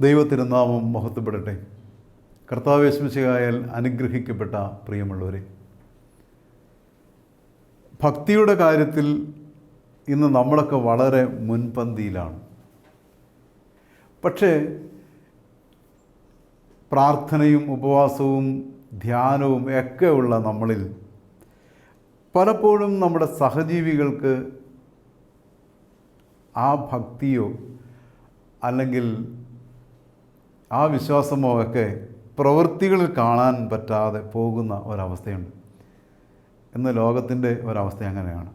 ദൈവത്തിരുനാമം മഹത്വപ്പെടട്ടെ. കർത്താവേശ്മിശയായാൽ അനുഗ്രഹിക്കപ്പെട്ട പ്രിയമുള്ളവരെ ഭക്തിയുടെ കാര്യത്തിൽ ഇന്ന് നമ്മളൊക്കെ വളരെ മുൻപന്തിയിലാണ്. പക്ഷേ പ്രാർത്ഥനയും ഉപവാസവും ധ്യാനവും ഒക്കെ ഉള്ള നമ്മളിൽ പലപ്പോഴും നമ്മുടെ സഹജീവികൾക്ക് ആ ഭക്തിയോ അല്ലെങ്കിൽ ആ വിശ്വാസമോ ഒക്കെ പ്രവൃത്തികളിൽ കാണാൻ പറ്റാതെ പോകുന്ന ഒരവസ്ഥയുണ്ട്. ഇന്ന് ലോകത്തിന്റെ ഒരവസ്ഥ അങ്ങനെയാണ്.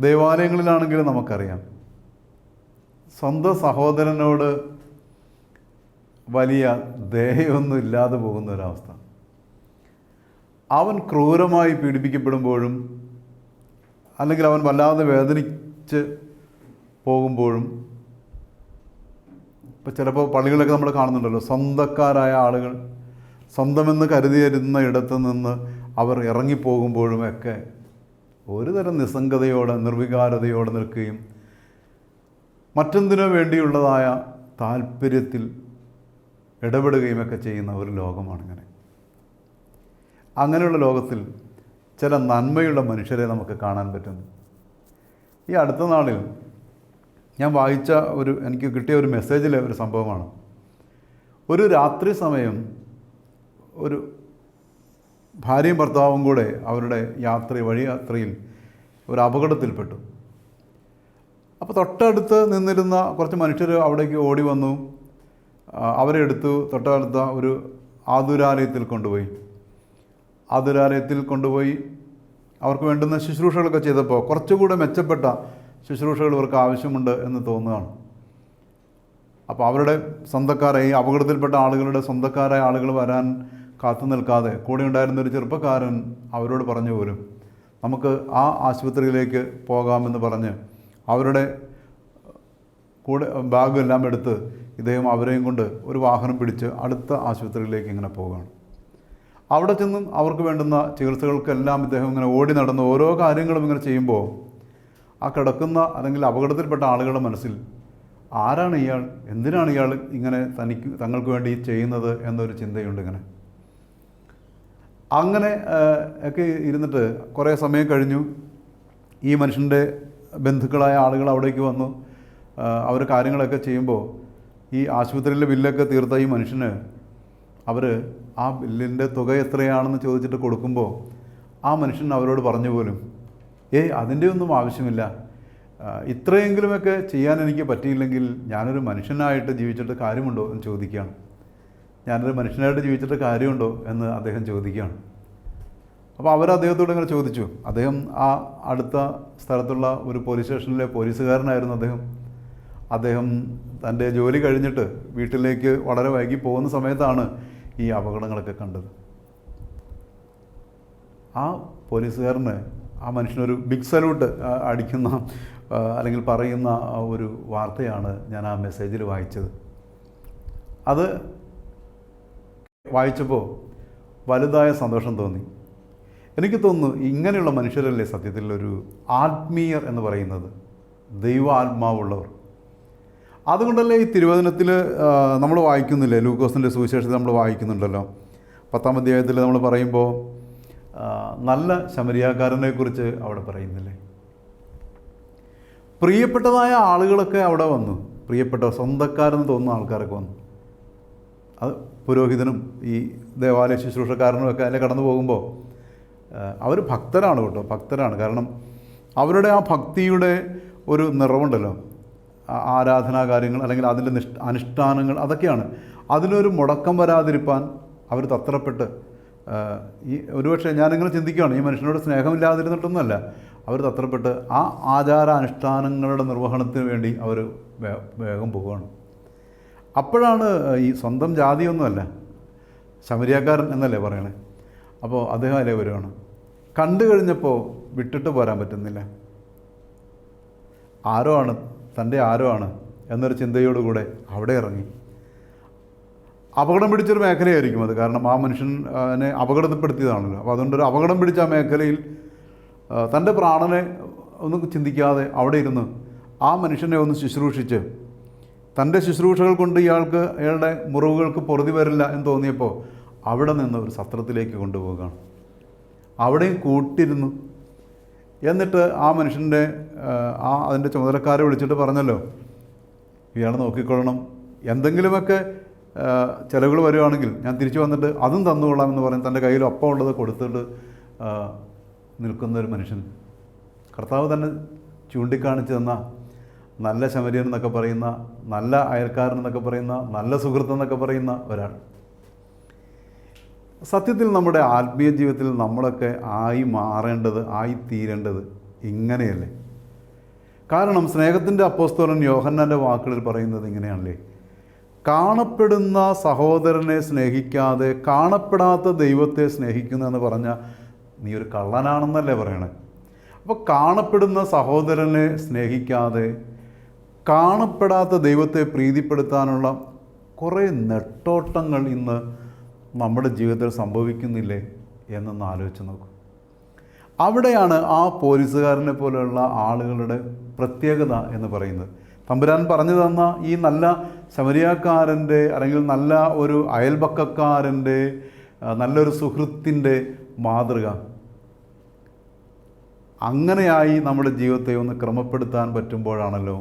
ദേവാലയങ്ങളിലാണെങ്കിലും നമുക്കറിയാം. സ്വന്തം സഹോദരനോട് വലിയ ദയയൊന്നും ഇല്ലാതെ പോകുന്ന ഒരവസ്ഥ. അവൻ ക്രൂരമായി പീഡിപ്പിക്കപ്പെടുമ്പോഴും അല്ലെങ്കിൽ അവൻ വല്ലാതെ വേദനിച്ച് പോകുമ്പോഴും ഇപ്പോൾ ചിലപ്പോൾ പള്ളികളൊക്കെ നമ്മൾ കാണുന്നുണ്ടല്ലോ സ്വന്തക്കാരായ ആളുകൾ സ്വന്തമെന്ന് കരുതിയിരുന്ന ഇടത്ത് നിന്ന് അവർ ഇറങ്ങിപ്പോകുമ്പോഴും ഒക്കെ ഒരു തരം നിസ്സംഗതയോടെ നിർവികാരതയോടെ നിൽക്കുകയും മറ്റെന്തിനോ വേണ്ടിയുള്ളതായ താല്പര്യത്തിൽ ഇടപെടുകയും ഒക്കെ ചെയ്യുന്ന ഒരു ലോകമാണ് ലോകമാണിങ്ങനെ. അങ്ങനെയുള്ള ലോകത്തിൽ ചില നന്മയുള്ള മനുഷ്യരെ നമുക്ക് കാണാൻ പറ്റുന്നു. ഈ അടുത്ത നാളിൽ ഞാൻ വായിച്ച ഒരു എനിക്ക് കിട്ടിയ ഒരു മെസ്സേജിലെ ഒരു സംഭവമാണ്. ഒരു രാത്രി സമയം ഒരു ഭാര്യയും ഭർത്താവും കൂടെ അവരുടെ യാത്ര വഴി യാത്രയിൽ ഒരു അപകടത്തിൽപ്പെട്ടു. അപ്പോൾ തൊട്ടടുത്ത് നിന്നിരുന്ന കുറച്ച് മനുഷ്യർ അവിടേക്ക് ഓടി വന്നു. അവരെ എടുത്തു തൊട്ടടുത്ത ഒരു ആതുരാലയത്തിൽ കൊണ്ടുപോയി. ആതുരാലയത്തിൽ കൊണ്ടുപോയി. അവർക്ക് വേണ്ടുന്ന ശുശ്രൂഷകളൊക്കെ ചെയ്തപ്പോൾ കുറച്ചുകൂടെ മെച്ചപ്പെട്ട ശുശ്രൂഷകൾ ഇവർക്ക് ആവശ്യമുണ്ട് എന്ന് തോന്നുകയാണ്. അപ്പോൾ അവരുടെ സ്വന്തക്കാരെ ഈ അപകടത്തിൽപ്പെട്ട ആളുകളുടെ സ്വന്തക്കാരായ ആളുകൾ വരാൻ കാത്തു നിൽക്കാതെ കൂടെ ഉണ്ടായിരുന്ന ഒരു ചെറുപ്പക്കാരൻ അവരോട് പറഞ്ഞു പോലും നമുക്ക് ആ ആശുപത്രിയിലേക്ക് പോകാമെന്ന് പറഞ്ഞ് അവരുടെ കൂടെ ബാഗും എല്ലാം എടുത്ത് ഇദ്ദേഹം അവരെയും കൊണ്ട് ഒരു വാഹനം പിടിച്ച് അടുത്ത ആശുപത്രിയിലേക്ക് ഇങ്ങനെ പോവുകയാണ്. അവിടെ ചെന്നും അവർക്ക് വേണ്ടുന്ന ചികിത്സകൾക്കെല്ലാം ഇദ്ദേഹം ഇങ്ങനെ ഓടി നടന്ന് ഓരോ കാര്യങ്ങളും ഇങ്ങനെ ചെയ്യുമ്പോൾ ആ കിടക്കുന്ന അല്ലെങ്കിൽ അപകടത്തിൽപ്പെട്ട ആളുകളുടെ മനസ്സിൽ ആരാണ് ഇയാൾ? എന്തിനാണ് ഇയാൾ ഇങ്ങനെ തനിക്ക് തങ്ങൾക്ക് വേണ്ടി ചെയ്യുന്നത് എന്നൊരു ചിന്തയുണ്ട് ഇങ്ങനെ. അങ്ങനെ ഒക്കെ ഇരുന്നിട്ട് കുറേ സമയം കഴിഞ്ഞു. ഈ മനുഷ്യന്റെ ബന്ധുക്കളായ ആളുകൾ അവിടേക്ക് വന്നു. അവർ കാര്യങ്ങളൊക്കെ ചെയ്യുമ്പോൾ ഈ ആശുപത്രിയിലെ ബില്ലൊക്കെ തീർത്ത ഈ മനുഷ്യന് അവർ ആ ബില്ലിന്റെ തുക എത്രയാണെന്ന് ചോദിച്ചിട്ട് കൊടുക്കുമ്പോൾ ആ മനുഷ്യൻ അവരോട് പറഞ്ഞു പോലും ഏയ് അതിന്റെ ഒന്നും ആവശ്യമില്ല. ഇത്രയെങ്കിലുമൊക്കെ ചെയ്യാൻ എനിക്ക് പറ്റിയില്ലെങ്കിൽ ഞാനൊരു മനുഷ്യനായിട്ട് ജീവിച്ചിട്ട് കാര്യമുണ്ടോ എന്ന് ചോദിക്കുകയാണ്. ഞാനൊരു മനുഷ്യനായിട്ട് ജീവിച്ചിട്ട് കാര്യമുണ്ടോ എന്ന് അദ്ദേഹം ചോദിക്കുകയാണ്. അപ്പോൾ അവർ അദ്ദേഹത്തോട് ഇങ്ങനെ ചോദിച്ചു. അദ്ദേഹം ആ അടുത്ത സ്ഥലത്തുള്ള ഒരു പോലീസ് സ്റ്റേഷനിലെ പോലീസുകാരനായിരുന്നു അദ്ദേഹം. അദ്ദേഹം തന്റെ ജോലി കഴിഞ്ഞിട്ട് വീട്ടിലേക്ക് വളരെ വൈകി പോകുന്ന സമയത്താണ് ഈ അപകടങ്ങളൊക്കെ കണ്ടത്. ആ പോലീസുകാരന് ആ മനുഷ്യനൊരു ബിഗ് സല്യൂട്ട് അടിക്കുന്ന അല്ലെങ്കിൽ പറയുന്ന ഒരു വാർത്തയാണ് ഞാൻ ആ മെസ്സേജിൽ വായിച്ചത്. അത് വായിച്ചപ്പോൾ വലുതായ സന്തോഷം തോന്നി. എനിക്ക് തോന്നുന്നു ഇങ്ങനെയുള്ള മനുഷ്യരല്ലേ സത്യത്തിൽ ഒരു ആത്മീയർ എന്ന് പറയുന്നത്? ദൈവ ആത്മാവുള്ളവർ അതുകൊണ്ടല്ലേ ഈ തിരുവചനത്തിൽ നമ്മൾ വായിക്കുന്നില്ലേ? ലൂക്കോസിന്റെ സുവിശേഷത്തിൽ നമ്മൾ വായിക്കുന്നുണ്ടല്ലോ. പത്താം അധ്യായത്തിൽ നമ്മൾ പറയുമ്പോൾ നല്ല ശമരിയാക്കാരനെ കുറിച്ച് അവിടെ പറയുന്നില്ലേ? പ്രിയപ്പെട്ടതായ ആളുകളൊക്കെ അവിടെ വന്നു. പ്രിയപ്പെട്ട സ്വന്തക്കാരെന്ന് തോന്നുന്ന ആൾക്കാരൊക്കെ വന്നു. അത് പുരോഹിതനും ഈ ദേവാലയ ശുശ്രൂഷക്കാരനും ഒക്കെ അതിലെ കടന്നു പോകുമ്പോൾ അവർ ഭക്തരാണ് കേട്ടോ ഭക്തരാണ്. കാരണം അവരുടെ ആ ഭക്തിയുടെ ഒരു നിറവുണ്ടല്ലോ. ആരാധനാ കാര്യങ്ങൾ അല്ലെങ്കിൽ അതിന്റെ നിഷ് അനുഷ്ഠാനങ്ങൾ അതൊക്കെയാണ്. അതിനൊരു മുടക്കം വരാതിരിപ്പാൻ അവർ തത്രപ്പെട്ട് ഈ ഒരുപക്ഷെ ഞാനിങ്ങനെ ചിന്തിക്കുകയാണ് ഈ മനുഷ്യനോട് സ്നേഹമില്ലാതിരുന്നിട്ടൊന്നുമല്ല. അവർ തത്രപ്പെട്ട് ആ ആചാരാനുഷ്ഠാനങ്ങളുടെ നിർവഹണത്തിന് വേണ്ടി അവർ വേഗം പോവുകയാണ്. അപ്പോഴാണ് ഈ സ്വന്തം ജാതിയൊന്നുമല്ല ശമരിയാക്കാരൻ എന്നല്ലേ പറയണേ? അപ്പോൾ അദ്ദേഹം അതിലേ വരുവാണ് കണ്ടു കഴിഞ്ഞപ്പോൾ വിട്ടിട്ട് പോരാൻ പറ്റുന്നില്ല. ആരോ ആണ് തന്റെ ആരോ ആണ് എന്നൊരു ചിന്തയോടുകൂടെ അവിടെ ഇറങ്ങി. അപകടം പിടിച്ചൊരു മേഖലയായിരിക്കും അത്. കാരണം ആ മനുഷ്യനെ അപകടപ്പെടുത്തിയതാണല്ലോ അപ്പോൾ അതുകൊണ്ടൊരു അപകടം പിടിച്ച ആ മേഖലയിൽ തന്റെ പ്രാണനെ ഒന്നും ചിന്തിക്കാതെ അവിടെ ഇരുന്ന് ആ മനുഷ്യനെ ഒന്ന് ശുശ്രൂഷിച്ച് തന്റെ ശുശ്രൂഷകൾ കൊണ്ട് ഇയാൾക്ക് അയാളുടെ മുറിവുകൾക്ക് പൊറുതി വരില്ല എന്ന് തോന്നിയപ്പോൾ അവിടെ നിന്ന് ഒരു സത്രത്തിലേക്ക് കൊണ്ടുപോവുകയാണ്. അവിടെയും കൂട്ടിരുന്നു. എന്നിട്ട് ആ മനുഷ്യന്റെ ആ അതിന്റെ ചുമതലക്കാരെ വിളിച്ചിട്ട് പറഞ്ഞല്ലോ ഇയാൾ നോക്കിക്കൊള്ളണം. എന്തെങ്കിലുമൊക്കെ ചിലവുകൾ വരുവാണെങ്കിൽ ഞാൻ തിരിച്ചു വന്നിട്ട് അതും തന്നുകൊള്ളാം എന്ന് പറഞ്ഞ് തന്റെ കയ്യിൽ ഒപ്പം ഉള്ളത് കൊടുത്തിട്ട് നിൽക്കുന്ന ഒരു മനുഷ്യൻ. കർത്താവ് തന്നെ ചൂണ്ടിക്കാണിച്ചു തന്ന നല്ല ശമരിയൻ എന്നൊക്കെ പറയുന്ന നല്ല അയൽക്കാരൻ എന്നൊക്കെ പറയുന്ന നല്ല സുഹൃത്ത് എന്നൊക്കെ പറയുന്ന ഒരാൾ. സത്യത്തിൽ നമ്മുടെ ആത്മീയ ജീവിതത്തിൽ നമ്മളൊക്കെ ആയി മാറേണ്ടത് ആയി തീരേണ്ടത് ഇങ്ങനെയല്ലേ? കാരണം സ്നേഹത്തിന്റെ അപ്പോസ്തോലൻ യോഹന്നാന്റെ വാക്കുകളിൽ പറയുന്നത് ഇങ്ങനെയാണല്ലേ? കാണപ്പെടുന്ന സഹോദരനെ സ്നേഹിക്കാതെ കാണപ്പെടാത്ത ദൈവത്തെ സ്നേഹിക്കുന്നു എന്ന് പറഞ്ഞാൽ നീ ഒരു കള്ളനാണെന്നല്ലേ പറയണേ? അപ്പോൾ കാണപ്പെടുന്ന സഹോദരനെ സ്നേഹിക്കാതെ കാണപ്പെടാത്ത ദൈവത്തെ പ്രീതിപ്പെടുത്താനുള്ള കുറേ നെട്ടോട്ടങ്ങൾ ഇന്ന് നമ്മുടെ ജീവിതത്തിൽ സംഭവിക്കുന്നില്ലേ എന്നൊന്ന് ആലോചിച്ച് നോക്കും. അവിടെയാണ് ആ പോലീസുകാരനെ പോലെയുള്ള ആളുകളുടെ പ്രത്യേകത എന്ന് പറയുന്നത്. തമ്പുരാൻ പറഞ്ഞു തന്ന ഈ നല്ല ശമരിയാക്കാരന്റെ അല്ലെങ്കിൽ നല്ല ഒരു അയൽപക്കക്കാരന്റെ നല്ലൊരു സുഹൃത്തിന്റെ മാതൃക. അങ്ങനെയായി നമ്മുടെ ജീവിതത്തെ ഒന്ന് ക്രമപ്പെടുത്താൻ പറ്റുമ്പോഴാണല്ലോ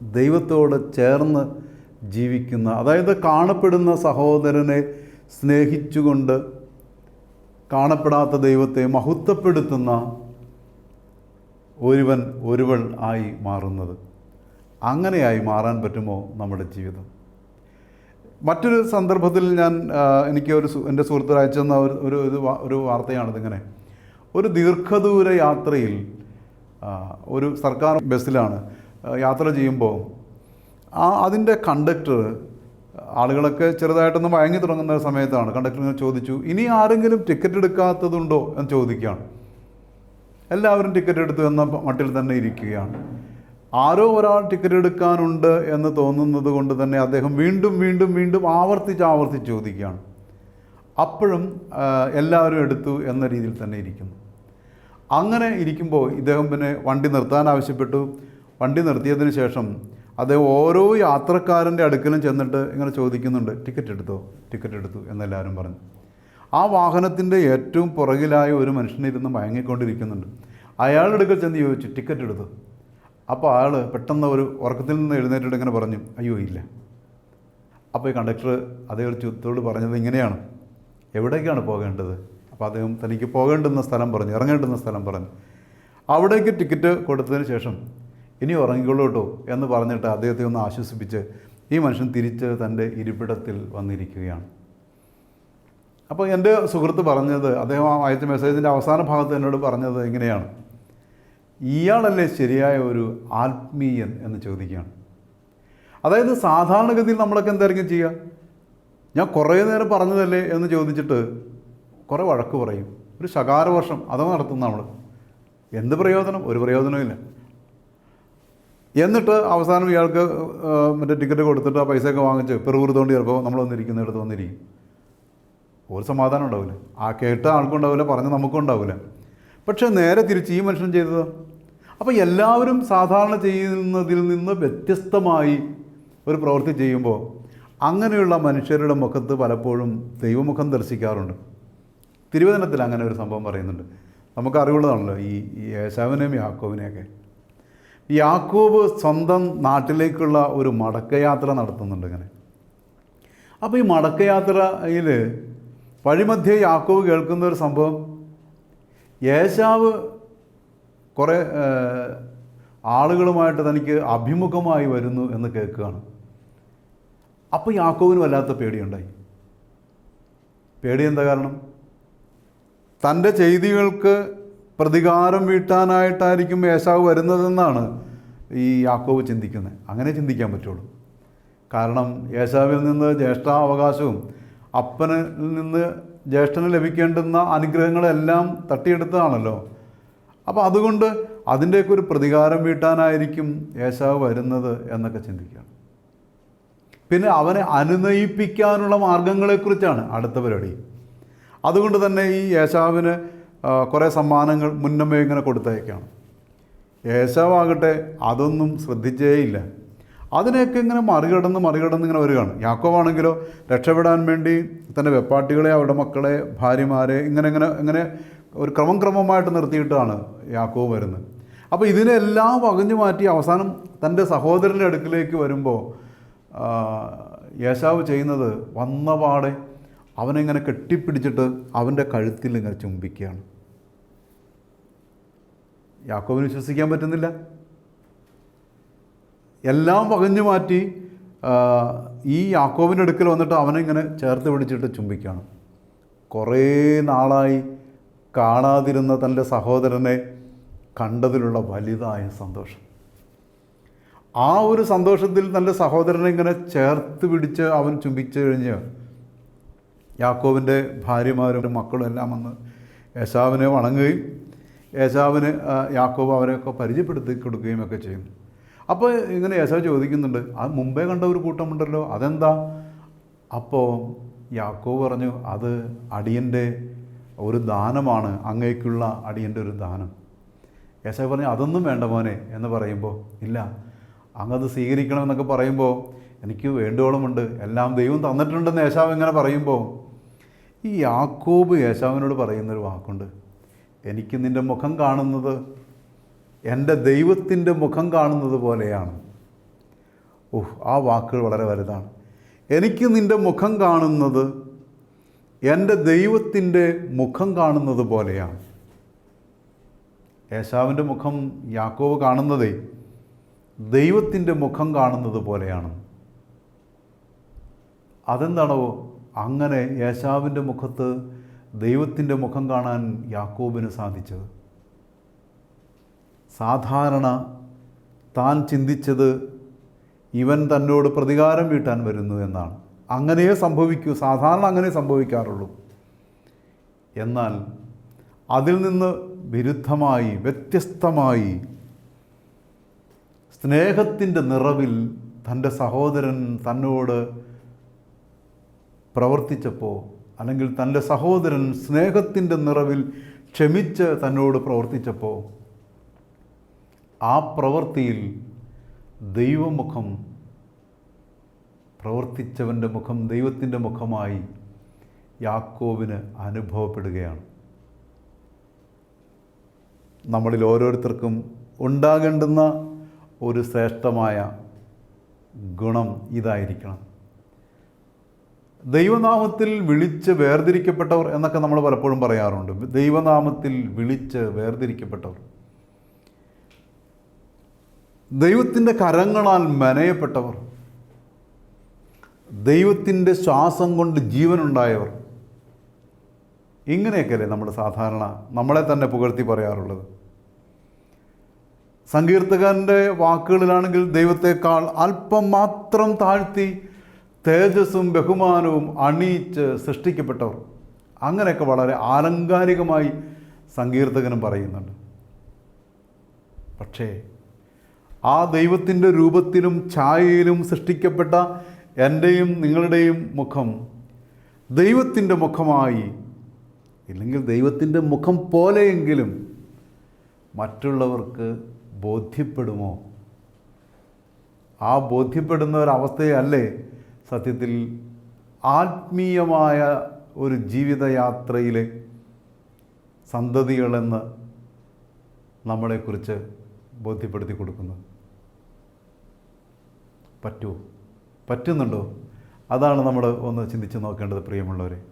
ദൈവത്തോട് ചേർന്ന് ജീവിക്കുന്ന അതായത് കാണപ്പെടുന്ന സഹോദരനെ സ്നേഹിച്ചുകൊണ്ട് കാണപ്പെടാത്ത ദൈവത്തെ മഹത്വപ്പെടുത്തുന്ന ഒരുവൻ ഒരുവൾ ആയി മാറുന്നത്. അങ്ങനെയായി മാറാൻ പറ്റുമോ നമ്മുടെ ജീവിതം? മറ്റൊരു സന്ദർഭത്തിൽ ഞാൻ എനിക്ക് ഒരു എന്റെ സുഹൃത്ത് അയച്ചെന്ന ഒരു ഒരു ഇത് ഒരു വാർത്തയാണിതിങ്ങനെ ഒരു ദീർഘദൂര യാത്രയിൽ ഒരു സർക്കാർ ബസ്സിലാണ് യാത്ര ചെയ്യുമ്പോൾ ആ അതിന്റെ കണ്ടക്ടർ ആളുകളൊക്കെ ചെറുതായിട്ടൊന്ന് വഴങ്ങി തുടങ്ങുന്ന സമയത്താണ് കണ്ടക്ടർ ചോദിച്ചു ഇനി ആരെങ്കിലും ടിക്കറ്റ് എടുക്കാത്തതുണ്ടോ? എന്ന് ചോദിക്കുകയാണ്. എല്ലാവരും ടിക്കറ്റ് എടുത്തു എന്ന മട്ടിൽ തന്നെ ഇരിക്കുകയാണ്. ആരോ ഒരാൾ ടിക്കറ്റ് എടുക്കാനുണ്ട് എന്ന് തോന്നുന്നത് കൊണ്ട് തന്നെ അദ്ദേഹം വീണ്ടും വീണ്ടും വീണ്ടും ആവർത്തിച്ച് ആവർത്തിച്ച് ചോദിക്കുകയാണ്. അപ്പോഴും എല്ലാവരും എടുത്തു എന്ന രീതിയിൽ തന്നെ ഇരിക്കുന്നു. അങ്ങനെ ഇരിക്കുമ്പോൾ ഇദ്ദേഹം പിന്നെ വണ്ടി നിർത്താൻ ആവശ്യപ്പെട്ടു. വണ്ടി നിർത്തിയതിന് ശേഷം അദ്ദേഹം ഓരോ യാത്രക്കാരന്റെ അടുക്കലും ചെന്നിട്ട് ഇങ്ങനെ ചോദിക്കുന്നുണ്ട് ടിക്കറ്റ് എടുത്തോ? ടിക്കറ്റ് എടുത്തു? എന്നെല്ലാവരും പറഞ്ഞു. ആ വാഹനത്തിന്റെ ഏറ്റവും പുറകിലായ ഒരു മനുഷ്യനിരുന്ന് മയങ്ങിക്കൊണ്ടിരിക്കുന്നുണ്ട്. അയാളുടെ അടുക്കൽ ചെന്ന് ചോദിച്ചു ടിക്കറ്റ് എടുത്തു? അപ്പോൾ അയാൾ പെട്ടെന്ന് ഒരു ഉറക്കത്തിൽ നിന്ന് എഴുന്നേറ്റിട്ട് ഇങ്ങനെ പറഞ്ഞു അയ്യോ ഇല്ല. അപ്പോൾ ഈ കണ്ടക്ടർ അതേ ഒരു ചുത്തോട് പറഞ്ഞത് ഇങ്ങനെയാണ്. എവിടേക്കാണ് പോകേണ്ടത്? അപ്പോൾ അദ്ദേഹം തനിക്ക് പോകേണ്ടുന്ന സ്ഥലം പറഞ്ഞു ഇറങ്ങേണ്ടുന്ന സ്ഥലം പറഞ്ഞു. അവിടേക്ക് ടിക്കറ്റ് കൊടുത്തതിന് ശേഷം ഇനി ഉറങ്ങിക്കൊള്ളൂ കേട്ടോ എന്ന് പറഞ്ഞിട്ട് അദ്ദേഹത്തെ ഒന്ന് ആശ്വസിപ്പിച്ച് ഈ മനുഷ്യൻ തിരിച്ച് തന്റെ ഇരിപ്പിടത്തിൽ വന്നിരിക്കുകയാണ്. അപ്പോൾ എന്റെ സുഹൃത്ത് പറഞ്ഞത് അദ്ദേഹം അയച്ച മെസ്സേജിന്റെ അവസാന ഭാഗത്ത് എന്നോട് പറഞ്ഞത് എങ്ങനെയാണ് ഇയാളല്ലേ ശരിയായ ഒരു ആത്മീയൻ എന്ന് ചോദിക്കുകയാണ്. അതായത് സാധാരണഗതിയിൽ നമ്മളൊക്കെ എന്തായിരിക്കും ചെയ്യുക? ഞാൻ കുറേ നേരം പറഞ്ഞതല്ലേ എന്ന് ചോദിച്ചിട്ട് കുറേ വഴക്ക് പറയും. ഒരു ശകാരവർഷം അഥവാ നടത്തുന്ന നമ്മൾ. എന്ത് പ്രയോജനം? ഒരു പ്രയോജനമില്ല എന്നിട്ട് അവസാനം ഇയാൾക്ക് മറ്റേ ടിക്കറ്റ് കൊടുത്തിട്ട് ആ പൈസയൊക്കെ വാങ്ങിച്ച് പെറുകുറുത്തോണ്ട് ചിലപ്പോൾ നമ്മൾ വന്നിരിക്കുന്നിടത്ത് വന്നിരിക്കും. ഒരു സമാധാനം ഉണ്ടാവില്ല. ആ കേട്ട ആൾക്കും ഉണ്ടാവില്ല പറഞ്ഞ നമുക്കും ഉണ്ടാവില്ല. പക്ഷേ നേരെ തിരിച്ച് ഈ മനുഷ്യൻ ചെയ്തത്? അപ്പോൾ എല്ലാവരും സാധാരണ ചെയ്യുന്നതിൽ നിന്ന് വ്യത്യസ്തമായി ഒരു പ്രവൃത്തി ചെയ്യുമ്പോൾ അങ്ങനെയുള്ള മനുഷ്യരുടെ മുഖത്ത് പലപ്പോഴും ദൈവമുഖം ദർശിക്കാറുണ്ട്. തിരുവചനത്തിൽ അങ്ങനെ ഒരു സംഭവം പറയുന്നുണ്ട്. നമുക്ക് അറിവുള്ളതാണല്ലോ ഈ യേശാവിനെയും യാക്കോവിനെയൊക്കെ. യാക്കോബ് സ്വന്തം നാട്ടിലേക്കുള്ള ഒരു മടക്കയാത്ര നടത്തുന്നുണ്ട് ഇങ്ങനെ. അപ്പോൾ ഈ മടക്കയാത്രയിൽ വഴിമധ്യേ യാക്കോവ് കേൾക്കുന്ന ഒരു സംഭവം. യേശാവ് കുറേ ആളുകളുമായിട്ട് തനിക്ക് അഭിമുഖമായി വരുന്നു എന്ന് കേൾക്കുകയാണ്. അപ്പോൾ യാക്കോവിന് വല്ലാത്ത പേടിയുണ്ടായി. പേടി എന്താ കാരണം? തന്റെ ചെയ്തികൾക്ക് പ്രതികാരം വീട്ടാനായിട്ടായിരിക്കും യേശാവ് വരുന്നതെന്നാണ് ഈ യാക്കോവ് ചിന്തിക്കുന്നത്. അങ്ങനെ ചിന്തിക്കാൻ പറ്റുള്ളൂ. കാരണം യേശാവിൽ നിന്ന് ജ്യേഷ്ഠാവകാശവും അപ്പനിൽ നിന്ന് ജ്യേഷ്ഠന് ലഭിക്കേണ്ടുന്ന അനുഗ്രഹങ്ങളെല്ലാം തട്ടിയെടുത്തതാണല്ലോ. അപ്പോൾ അതുകൊണ്ട് അതിന്റെയൊക്കെ ഒരു പ്രതികാരം വീട്ടാനായിരിക്കും യേശാവ് വരുന്നത് എന്നൊക്കെ ചിന്തിക്കുകയാണ്. പിന്നെ അവനെ അനുനയിപ്പിക്കാനുള്ള മാർഗങ്ങളെക്കുറിച്ചാണ് അടുത്ത പരിപാടി. അതുകൊണ്ട് തന്നെ ഈ യേശാവിന് കുറേ സമ്മാനങ്ങൾ മുന്നമേ ഇങ്ങനെ കൊടുത്തയക്കാണ് യേശാവാകട്ടെ അതൊന്നും ശ്രദ്ധിച്ചേയില്ല. അതിനെയൊക്കെ ഇങ്ങനെ മറികടന്ന് മറികടന്ന് ഇങ്ങനെ വരികയാണ്. യാക്കോവാണെങ്കിലോ രക്ഷപ്പെടാൻ വേണ്ടി തന്റെ വെപ്പാട്ടികളെ അവരുടെ മക്കളെ ഭാര്യമാരെ ഇങ്ങനെ ഇങ്ങനെ ഇങ്ങനെ ഒരു ക്രമം ക്രമമായിട്ട് നിർത്തിയിട്ടാണ് യാക്കോവ് വരുന്നത്. അപ്പോൾ ഇതിനെല്ലാം വകഞ്ഞു മാറ്റി അവസാനം തന്റെ സഹോദരന്റെ അടുക്കിലേക്ക് വരുമ്പോൾ യേശാവ് ചെയ്യുന്നത് വന്ന പാടെ അവനെങ്ങനെ കെട്ടിപ്പിടിച്ചിട്ട് അവന്റെ കഴുത്തിൽ ഇങ്ങനെ ചുംബിക്കുകയാണ്. യാക്കോവിന് വിശ്വസിക്കാൻ പറ്റുന്നില്ല. എല്ലാം പകഞ്ഞു മാറ്റി ഈ യാക്കോവിന്റെ അടുക്കൽ വന്നിട്ട് അവനെ ഇങ്ങനെ ചേർത്ത് പിടിച്ചിട്ട് ചുംബിക്കുകയാണ്. കുറേ നാളായി കാണാതിരുന്ന തന്റെ സഹോദരനെ കണ്ടതിലുള്ള വലുതായ സന്തോഷം. ആ ഒരു സന്തോഷത്തിൽ തന്റെ സഹോദരനെ ഇങ്ങനെ ചേർത്ത് പിടിച്ച് അവൻ ചുംബിച്ചു കഴിഞ്ഞ് യാക്കോവിന്റെ ഭാര്യമാരും മക്കളും എല്ലാം വന്ന് യേശാവിനെ വണങ്ങുകയും യേശാവിന് യാക്കോബ് അവരെയൊക്കെ പരിചയപ്പെടുത്തി കൊടുക്കുകയും ഒക്കെ ചെയ്യുന്നു അപ്പോൾ ഇങ്ങനെ യേശോ ചോദിക്കുന്നുണ്ട് അത് മുമ്പേ കണ്ട ഒരു കൂട്ടമുണ്ടല്ലോ അതെന്താ? അപ്പോൾ യാക്കോ പറഞ്ഞു അത് അടിയന്റെ ഒരു ദാനമാണ് അങ്ങേക്കുള്ള അടിയന്റെ ഒരു ദാനം. യേശോ പറഞ്ഞു അതൊന്നും വേണ്ട മോനെ എന്ന് പറയുമ്പോൾ ഇല്ല അങ്ങത് സ്വീകരിക്കണമെന്നൊക്കെ പറയുമ്പോൾ എനിക്ക് വേണ്ടുവോളമുണ്ട് എല്ലാം ദൈവം തന്നിട്ടുണ്ടെന്ന് യേശാവ് ഇങ്ങനെ പറയുമ്പോൾ ഈ യാക്കോബ് യേശാവിനോട് പറയുന്നൊരു വാക്കുണ്ട് എനിക്ക് നിന്റെ മുഖം കാണുന്നത് എന്റെ ദൈവത്തിന്റെ മുഖം കാണുന്നത് പോലെയാണ്. ഓഹ് ആ വാക്കുകൾ വളരെ വലുതാണ്. എനിക്ക് നിന്റെ മുഖം കാണുന്നത് എന്റെ ദൈവത്തിന്റെ മുഖം കാണുന്നത് പോലെയാണ്. യേശാവിന്റെ മുഖം യാക്കോവ് കാണുന്നതേ ദൈവത്തിന്റെ മുഖം കാണുന്നത് പോലെയാണ്. അതെന്താണോ? അങ്ങനെ യേശാവിന്റെ മുഖത്ത് ദൈവത്തിന്റെ മുഖം കാണാൻ യാക്കോബിന് സാധിച്ചത്. സാധാരണ താൻ ചിന്തിച്ചത് ഇവൻ തന്നോട് പ്രതികാരം വീട്ടാൻ വരുന്നു എന്നാണ്. അങ്ങനെയേ സംഭവിക്കൂ സാധാരണ അങ്ങനെ സംഭവിക്കാറുള്ളൂ. എന്നാൽ അതിൽ നിന്ന് വിരുദ്ധമായി വ്യത്യസ്തമായി സ്നേഹത്തിന്റെ നിറവിൽ തന്റെ സഹോദരൻ തന്നോട് പ്രവർത്തിച്ചപ്പോൾ അല്ലെങ്കിൽ തന്റെ സഹോദരൻ സ്നേഹത്തിന്റെ നിറവിൽ ക്ഷമിച്ച് തന്നോട് പ്രവർത്തിച്ചപ്പോൾ ആ പ്രവൃത്തിയിൽ ദൈവമുഖം പ്രവർത്തിച്ചവന്റെ മുഖം ദൈവത്തിന്റെ മുഖമായി യാക്കോവിന് അനുഭവപ്പെടുകയാണ്. നമ്മളിൽ ഓരോരുത്തർക്കും ഉണ്ടാകേണ്ടുന്ന ഒരു ശ്രേഷ്ഠമായ ഗുണം ഇതായിരിക്കണം. ദൈവനാമത്തിൽ വിളിച്ച് വേർതിരിക്കപ്പെട്ടവർ എന്നൊക്കെ നമ്മൾ പലപ്പോഴും പറയാറുണ്ട്. ദൈവനാമത്തിൽ വിളിച്ച് വേർതിരിക്കപ്പെട്ടവർ. ദൈവത്തിന്റെ കരങ്ങളാൽ മെനയപ്പെട്ടവർ ദൈവത്തിന്റെ ശ്വാസം കൊണ്ട് ജീവനുണ്ടായവർ. ഇങ്ങനെയൊക്കെയല്ലേ നമ്മൾ സാധാരണ നമ്മളെ തന്നെ പുകഴ്ത്തി പറയാറുള്ളത്. സങ്കീർത്തകന്റെ വാക്കുകളിലാണെങ്കിൽ ദൈവത്തെക്കാൾ അല്പം മാത്രം താഴ്ത്തി തേജസ്സും ബഹുമാനവും അണിയിച്ച് സൃഷ്ടിക്കപ്പെട്ടവർ. അങ്ങനെയൊക്കെ വളരെ ആലങ്കാരികമായി സങ്കീർത്തകനും പറയുന്നുണ്ട്. പക്ഷേ ആ ദൈവത്തിന്റെ രൂപത്തിലും ഛായയിലും സൃഷ്ടിക്കപ്പെട്ട എന്റെയും നിങ്ങളുടെയും മുഖം ദൈവത്തിന്റെ മുഖമായി ഇല്ലെങ്കിൽ ദൈവത്തിന്റെ മുഖം പോലെയെങ്കിലും മറ്റുള്ളവർക്ക് ബോധ്യപ്പെടുമോ? ആ ബോധ്യപ്പെടുന്ന ഒരവസ്ഥയല്ലേ സത്യത്തിൽ ആത്മീയമായ ഒരു ജീവിതയാത്രയിലെ സന്തതികളെന്ന് നമ്മളെക്കുറിച്ച് ബോധ്യപ്പെടുത്തി കൊടുക്കുന്നത്. പറ്റുമോ പറ്റുന്നുണ്ടോ? അതാണ് നമ്മൾ ഒന്ന് ചിന്തിച്ച് നോക്കേണ്ടത് പ്രിയമുള്ളവരെ.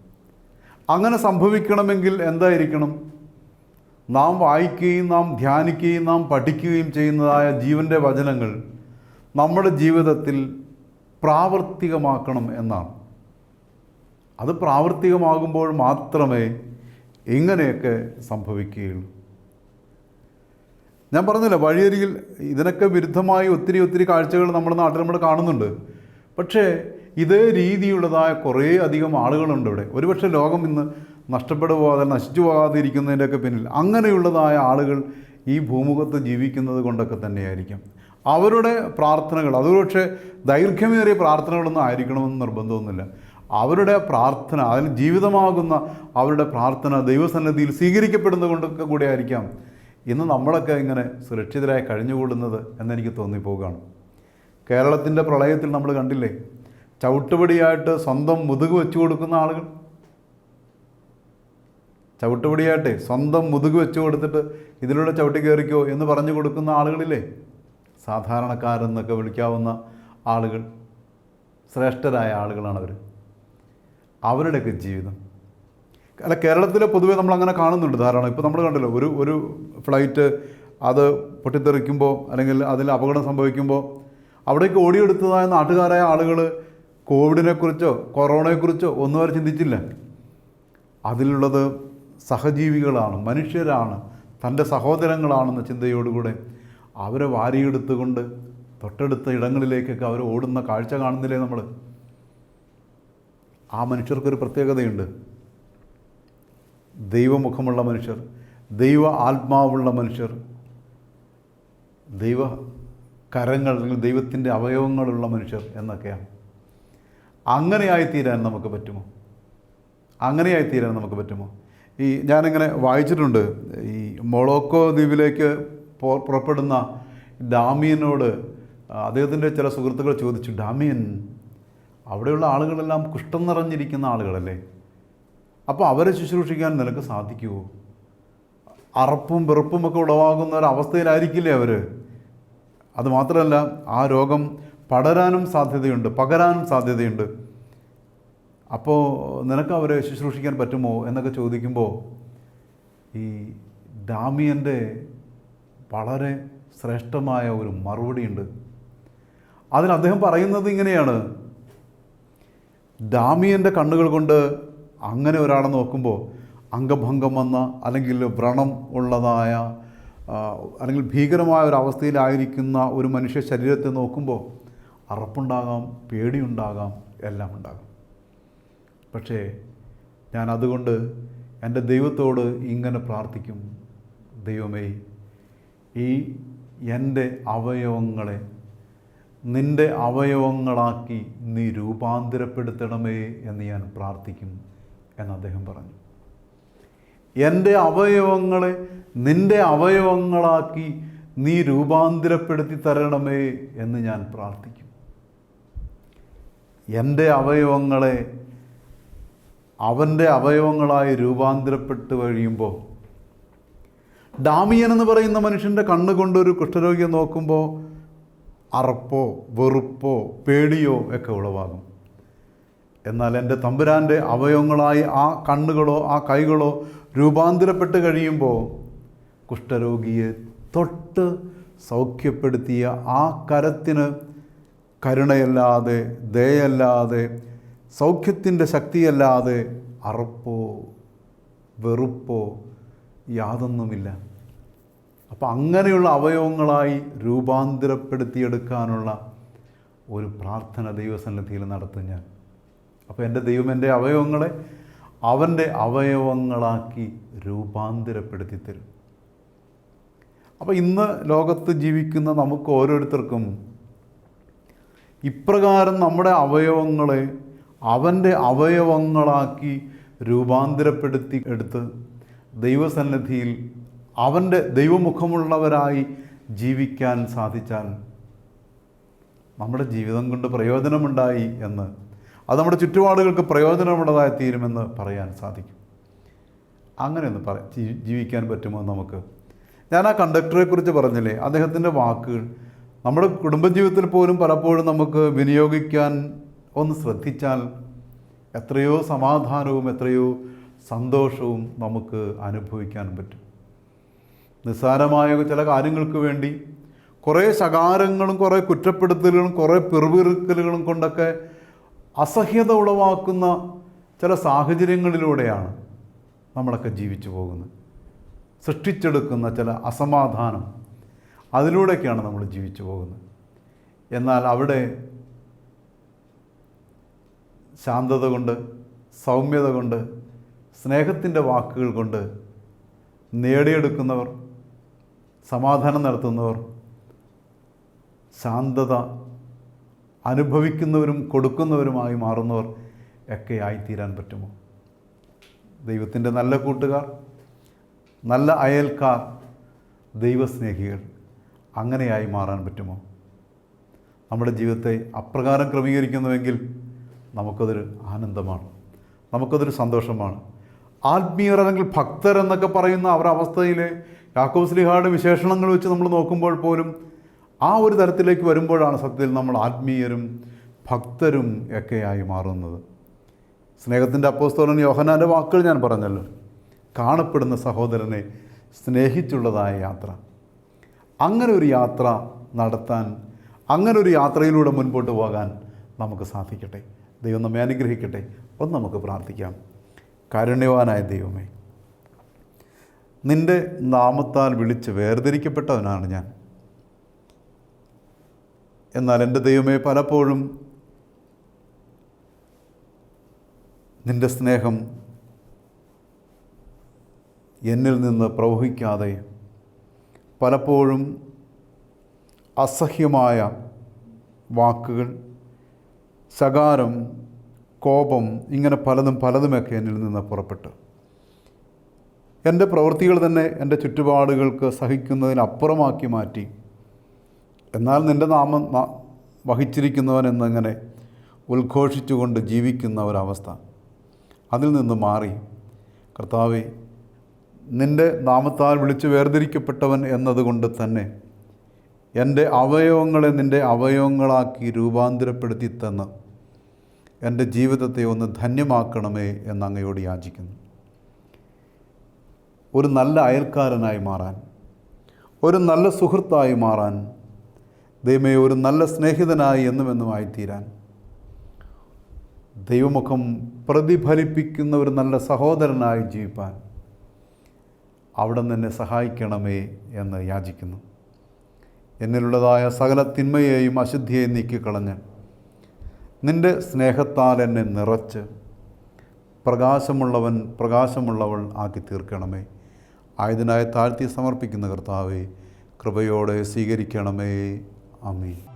അങ്ങനെ സംഭവിക്കണമെങ്കിൽ എന്തായിരിക്കണം? നാം വായിക്കുകയും നാം ധ്യാനിക്കുകയും നാം പഠിക്കുകയും ചെയ്യുന്നതായ ജീവന്റെ വചനങ്ങൾ നമ്മുടെ ജീവിതത്തിൽ പ്രാവർത്തികമാക്കണം എന്നാണ്. അത് പ്രാവർത്തികമാകുമ്പോൾ മാത്രമേ ഇങ്ങനെയൊക്കെ സംഭവിക്കുകയുള്ളൂ. ഞാൻ പറഞ്ഞില്ല വഴിയരികിൽ ഇതിനൊക്കെ വിരുദ്ധമായി ഒത്തിരി ഒത്തിരി കാഴ്ചകൾ നമ്മുടെ നാട്ടിൽ നമ്മൾ കാണുന്നുണ്ട്. പക്ഷേ ഇതേ രീതിയുള്ളതായ കുറേ അധികം ആളുകളുണ്ട് ഇവിടെ. ഒരുപക്ഷെ ലോകം ഇന്ന് നഷ്ടപ്പെടുപോകാതെ നശിച്ചു പോകാതെ ഇരിക്കുന്നതിന്റെയൊക്കെ പിന്നിൽ അങ്ങനെയുള്ളതായ ആളുകൾ ഈ ഭൂമുഖത്ത് ജീവിക്കുന്നത് കൊണ്ടൊക്കെ തന്നെയായിരിക്കും. അവരുടെ പ്രാർത്ഥനകൾ അത് പക്ഷേ ദൈർഘ്യമേറിയ പ്രാർത്ഥനകളൊന്നും ആയിരിക്കണമെന്ന് നിർബന്ധമൊന്നുമില്ല. അവരുടെ പ്രാർത്ഥന അതിന് ജീവിതമാകുന്ന അവരുടെ പ്രാർത്ഥന ദൈവസന്നിധിയിൽ സ്വീകരിക്കപ്പെടുന്നത് കൊണ്ടൊക്കെ കൂടെ ആയിരിക്കാം ഇന്ന് നമ്മളൊക്കെ ഇങ്ങനെ സുരക്ഷിതരായി കഴിഞ്ഞുകൂടുന്നത് എന്നെനിക്ക് തോന്നിപ്പോവുകയാണ്. കേരളത്തിന്റെ പ്രളയത്തിൽ നമ്മൾ കണ്ടില്ലേ? ചവിട്ടുപടിയായിട്ട് സ്വന്തം മുതുക് വെച്ചു കൊടുക്കുന്ന ആളുകൾ. ചവിട്ടുപടിയായിട്ടേ സ്വന്തം മുതുക് വെച്ചു കൊടുത്തിട്ട് ഇതിലൂടെ ചവിട്ടി കയറിക്കോ എന്ന് പറഞ്ഞു കൊടുക്കുന്ന ആളുകളില്ലേ? സാധാരണക്കാരെന്നൊക്കെ വിളിക്കാവുന്ന ആളുകൾ. ശ്രേഷ്ഠരായ ആളുകളാണ് അവർ അവരുടെയൊക്കെ ജീവിതം. അല്ല കേരളത്തിലെ പൊതുവേ നമ്മൾ അങ്ങനെ കാണുന്നുണ്ട് ധാരാളം. ഇപ്പോൾ നമ്മൾ കണ്ടല്ലോ ഒരു ഒരു ഫ്ലൈറ്റ് അത് പൊട്ടിത്തെറിക്കുമ്പോൾ അല്ലെങ്കിൽ അതിൽ അപകടം സംഭവിക്കുമ്പോൾ അവിടേക്ക് ഓടിയെടുത്തതായ നാട്ടുകാരായ ആളുകൾ കോവിഡിനെക്കുറിച്ചോ കൊറോണയെക്കുറിച്ചോ ഒന്നും അവർ ചിന്തിച്ചില്ല. അതിലുള്ളത് സഹജീവികളാണ് മനുഷ്യരാണ് തന്റെ സഹോദരങ്ങളാണെന്ന ചിന്തയോടുകൂടെ അവരെ വാരിയെടുത്തുകൊണ്ട് തൊട്ടടുത്ത ഇടങ്ങളിലേക്കൊക്കെ അവർ ഓടുന്ന കാഴ്ച കാണുന്നില്ലേ നമ്മൾ ആ മനുഷ്യർക്കൊരു പ്രത്യേകതയുണ്ട്. ദൈവമുഖമുള്ള മനുഷ്യർ ദൈവ ആത്മാവുള്ള മനുഷ്യർ ദൈവ കരങ്ങൾ അല്ലെങ്കിൽ ദൈവത്തിന്റെ അവയവങ്ങളുള്ള മനുഷ്യർ എന്നൊക്കെയാണ്. അങ്ങനെയായിത്തീരാൻ നമുക്ക് പറ്റുമോ? അങ്ങനെയായിത്തീരാൻ നമുക്ക് പറ്റുമോ? ഈ ഞാനിങ്ങനെ വായിച്ചിട്ടുണ്ട് ഈ മൊളോക്കോ ദ്വീപിലേക്ക് പുറപ്പെടുന്ന ഡാമിയനോട് അദ്ദേഹത്തിന്റെ ചില സുഹൃത്തുക്കൾ ചോദിച്ചു ഡാമിയൻ അവിടെയുള്ള ആളുകളെല്ലാം കുഷ്ഠം നിറഞ്ഞിരിക്കുന്ന ആളുകളല്ലേ? അപ്പോൾ അവരെ ശുശ്രൂഷിക്കാൻ നിനക്ക് സാധിക്കുമോ അറപ്പും വെറുപ്പും ഒക്കെ ഉളവാകുന്ന ഒരവസ്ഥയിലായിരിക്കില്ലേ അവർ അതുമാത്രമല്ല ആ രോഗം പടരാനും സാധ്യതയുണ്ട് പകരാനും സാധ്യതയുണ്ട്. അപ്പോൾ നിനക്ക് അവരെ ശുശ്രൂഷിക്കാൻ പറ്റുമോ എന്നൊക്കെ ചോദിക്കുമ്പോൾ ഈ ഡാമിയന്റെ വളരെ ശ്രേഷ്ഠമായ ഒരു മറുപടിയുണ്ട് അതിൽ അദ്ദേഹം പറയുന്നത് ഇങ്ങനെയാണ്. ഡാമിയന്റെ കണ്ണുകൾ കൊണ്ട് അങ്ങനെ ഒരാളെ നോക്കുമ്പോൾ അംഗഭംഗം വന്ന അല്ലെങ്കിൽ വ്രണം ഉള്ളതായ അല്ലെങ്കിൽ ഭീകരമായ ഒരു അവസ്ഥയിലായിരിക്കുന്ന ഒരു മനുഷ്യ ശരീരത്തെ നോക്കുമ്പോൾ അറപ്പുണ്ടാകാം പേടിയുണ്ടാകാം എല്ലാം ഉണ്ടാകാം. പക്ഷേ ഞാൻ അതുകൊണ്ട് എന്റെ ദൈവത്തോട് ഇങ്ങനെ പ്രാർത്ഥിക്കും ദൈവമേ ഈ എന്റെ അവയവങ്ങളെ നിന്റെ അവയവങ്ങളാക്കി നീ രൂപാന്തരപ്പെടുത്തണമേ എന്ന് ഞാൻ പ്രാർത്ഥിക്കും. എന്ന് അദ്ദേഹം പറഞ്ഞു. എന്റെ അവയവങ്ങളെ നിന്റെ അവയവങ്ങളാക്കി നീ രൂപാന്തരപ്പെടുത്തി തരണമേ എന്ന് ഞാൻ പ്രാർത്ഥിക്കും. എന്റെ അവയവങ്ങളെ അവന്റെ അവയവങ്ങളായി രൂപാന്തരപ്പെട്ട് കഴിയുമ്പോൾ ഡാമിയൻ എന്ന് പറയുന്ന മനുഷ്യന്റെ കണ്ണുകൊണ്ട് ഒരു കുഷ്ഠരോഗിയെ നോക്കുമ്പോൾ അറപ്പോ വെറുപ്പോ പേടിയോ ഒക്കെ ഉളവാകും. എന്നാൽ എന്റെ തമ്പുരാന്റെ അവയവങ്ങളായി ആ കണ്ണുകളോ ആ കൈകളോ രൂപാന്തരപ്പെട്ട് കഴിയുമ്പോൾ കുഷ്ഠരോഗിയെ തൊട്ട് സൗഖ്യപ്പെടുത്തിയ ആ കരത്തിന് കരുണയല്ലാതെ ദയയല്ലാതെ സൗഖ്യത്തിന്റെ ശക്തിയല്ലാതെ അറപ്പോ വെറുപ്പോ യാതൊന്നുമില്ല. അപ്പം അങ്ങനെയുള്ള അവയവങ്ങളായി രൂപാന്തരപ്പെടുത്തിയെടുക്കാനുള്ള ഒരു പ്രാർത്ഥന ദൈവസന്നിധിയിൽ നടത്തും ഞാൻ. അപ്പോൾ എന്റെ ദൈവം എന്റെ അവയവങ്ങളെ അവന്റെ അവയവങ്ങളാക്കി രൂപാന്തരപ്പെടുത്തി തരും. അപ്പോൾ ഇന്ന് ലോകത്ത് ജീവിക്കുന്ന നമുക്ക് ഓരോരുത്തർക്കും ഇപ്രകാരം നമ്മുടെ അവയവങ്ങളെ അവന്റെ അവയവങ്ങളാക്കി രൂപാന്തരപ്പെടുത്തി എടുത്ത് ദൈവസന്നിധിയിൽ അവന്റെ ദൈവമുഖമുള്ളവരായി ജീവിക്കാൻ സാധിച്ചാൽ നമ്മുടെ ജീവിതം കൊണ്ട് പ്രയോജനമുണ്ടായി എന്ന് അത് നമ്മുടെ ചുറ്റുപാടുകൾക്ക് പ്രയോജനമുള്ളതായി തീരുമെന്ന് പറയാൻ സാധിക്കും. അങ്ങനെയൊന്ന് പറ ജീവിക്കാൻ പറ്റുമോ നമുക്ക്? ഞാൻ ആ കണ്ടക്ടറെ കുറിച്ച് പറഞ്ഞില്ലേ? അദ്ദേഹത്തിന്റെ വാക്കുകൾ നമ്മുടെ കുടുംബജീവിതത്തിൽ പോലും പലപ്പോഴും നമുക്ക് വിനിയോഗിക്കാൻ ഒന്ന് ശ്രദ്ധിച്ചാൽ എത്രയോ സമാധാനവും എത്രയോ സന്തോഷവും നമുക്ക് അനുഭവിക്കാൻ പറ്റും. നിസ്സാരമായ ചില കാര്യങ്ങൾക്ക് വേണ്ടി കുറേ ശകാരങ്ങളും കുറേ കുറ്റപ്പെടുത്തലുകളും കുറേ പിറുപിറുക്കലുകളും കൊണ്ടൊക്കെ അസഹ്യത ഉളവാക്കുന്ന ചില സാഹചര്യങ്ങളിലൂടെയാണ് നമ്മളൊക്കെ ജീവിച്ചു പോകുന്നത്. സൃഷ്ടിച്ചെടുക്കുന്ന ചില അസമാധാനം അതിലൂടെയൊക്കെയാണ് നമ്മൾ ജീവിച്ചു പോകുന്നത്. എന്നാൽ അവിടെ ശാന്തത കൊണ്ട് സൗമ്യത കൊണ്ട് സ്നേഹത്തിന്റെ വാക്കുകൾ കൊണ്ട് നേടിയെടുക്കുന്നവർ സമാധാനം നടത്തുന്നവർ ശാന്തത അനുഭവിക്കുന്നവരും കൊടുക്കുന്നവരുമായി മാറുന്നവർ ഒക്കെ ആയിത്തീരാൻ പറ്റുമോ? ദൈവത്തിന്റെ നല്ല കൂട്ടുകാർ നല്ല അയൽക്കാർ ദൈവസ്നേഹികൾ അങ്ങനെയായി മാറാൻ പറ്റുമോ? നമ്മുടെ ജീവിതത്തെ അപ്രകാരം ക്രമീകരിക്കുന്നുവെങ്കിൽ നമുക്കതൊരു ആനന്ദമാണ് നമുക്കതൊരു സന്തോഷമാണ്. ആത്മീയർ അല്ലെങ്കിൽ ഭക്തർ എന്നൊക്കെ പറയുന്ന അവരുടെ സ്ലിഹായുടെ വിശേഷണങ്ങൾ വെച്ച് നമ്മൾ നോക്കുമ്പോൾ പോലും ആ ഒരു തരത്തിലേക്ക് വരുമ്പോഴാണ് സത്യത്തിൽ നമ്മൾ ആത്മീയരും ഭക്തരും ഒക്കെയായി മാറുന്നത്. സ്നേഹത്തിന്റെ അപ്പോസ്തോലൻ യോഹനാന്റെ വാക്കുകൾ ഞാൻ പറഞ്ഞല്ലോ. കാണപ്പെടുന്ന സഹോദരനെ സ്നേഹിച്ചുള്ളതായ യാത്ര. അങ്ങനെ ഒരു യാത്ര നടത്താൻ അങ്ങനെ ഒരു യാത്രയിലൂടെ മുൻപോട്ട് പോകാൻ നമുക്ക് സാധിക്കട്ടെ. ദൈവം നമ്മെ അനുഗ്രഹിക്കട്ടെ. ഒന്ന് നമുക്ക് പ്രാർത്ഥിക്കാം. കാരുണ്യവാനായ ദൈവമേ നിന്റെ നാമത്താൽ വിളിച്ച് വേർതിരിക്കപ്പെട്ടവനാണ് ഞാൻ. എന്നാൽ എന്റെ ദൈവമേ പലപ്പോഴും നിന്റെ സ്നേഹം എന്നിൽ നിന്ന് പ്രവഹിക്കാതെ പലപ്പോഴും അസഹ്യമായ വാക്കുകൾ ശകാരം കോപം ഇങ്ങനെ പലതും പലതുമൊക്കെ എന്നിൽ നിന്ന് പുറപ്പെട്ടു. എന്റെ പ്രവൃത്തികൾ തന്നെ എന്റെ ചുറ്റുപാടുകൾക്ക് സഹിക്കുന്നതിനപ്പുറമാക്കി മാറ്റി. എന്നാൽ നിന്റെ നാമം വഹിച്ചിരിക്കുന്നവൻ എന്നിങ്ങനെ ഉദ്ഘോഷിച്ചുകൊണ്ട് ജീവിക്കുന്ന ഒരവസ്ഥ അതിൽ നിന്ന് മാറി. കർത്താവെ നിന്റെ നാമത്താൽ വിളിച്ച് വേർതിരിക്കപ്പെട്ടവൻ എന്നതുകൊണ്ട് തന്നെ എന്റെ അവയവങ്ങളെ നിന്റെ അവയവങ്ങളാക്കി രൂപാന്തരപ്പെടുത്തി തന്ന് എന്റെ ജീവിതത്തെ ഒന്ന് ധന്യമാക്കണമേ എന്ന് അങ്ങയോട് യാചിക്കുന്നു. ഒരു നല്ല അയൽക്കാരനായി മാറാൻ ഒരു നല്ല സുഹൃത്തായി മാറാൻ ദൈവമേ ഒരു നല്ല സ്നേഹിതനായി എന്നുമെന്നുമായി തീരാൻ ദൈവമുഖം പ്രതിഫലിപ്പിക്കുന്ന ഒരു നല്ല സഹോദരനായി ജീവിപ്പാൻ അവിടെ നിന്നെ സഹായിക്കണമേ എന്ന് യാചിക്കുന്നു. എന്നിലുള്ളതായ സകല തിന്മയെയും അശുദ്ധിയെയും നീക്കിക്കളഞ്ഞ് നിന്റെ സ്നേഹത്താൽ എന്നെ നിറച്ച് പ്രകാശമുള്ളവൻ പ്രകാശമുള്ളവൾ ആക്കി തീർക്കണമേ. ആയതിനായി താഴ്ത്തി സമർപ്പിക്കുന്ന കർത്താവേ കൃപയോടെ സ്വീകരിക്കണമേ. Amen.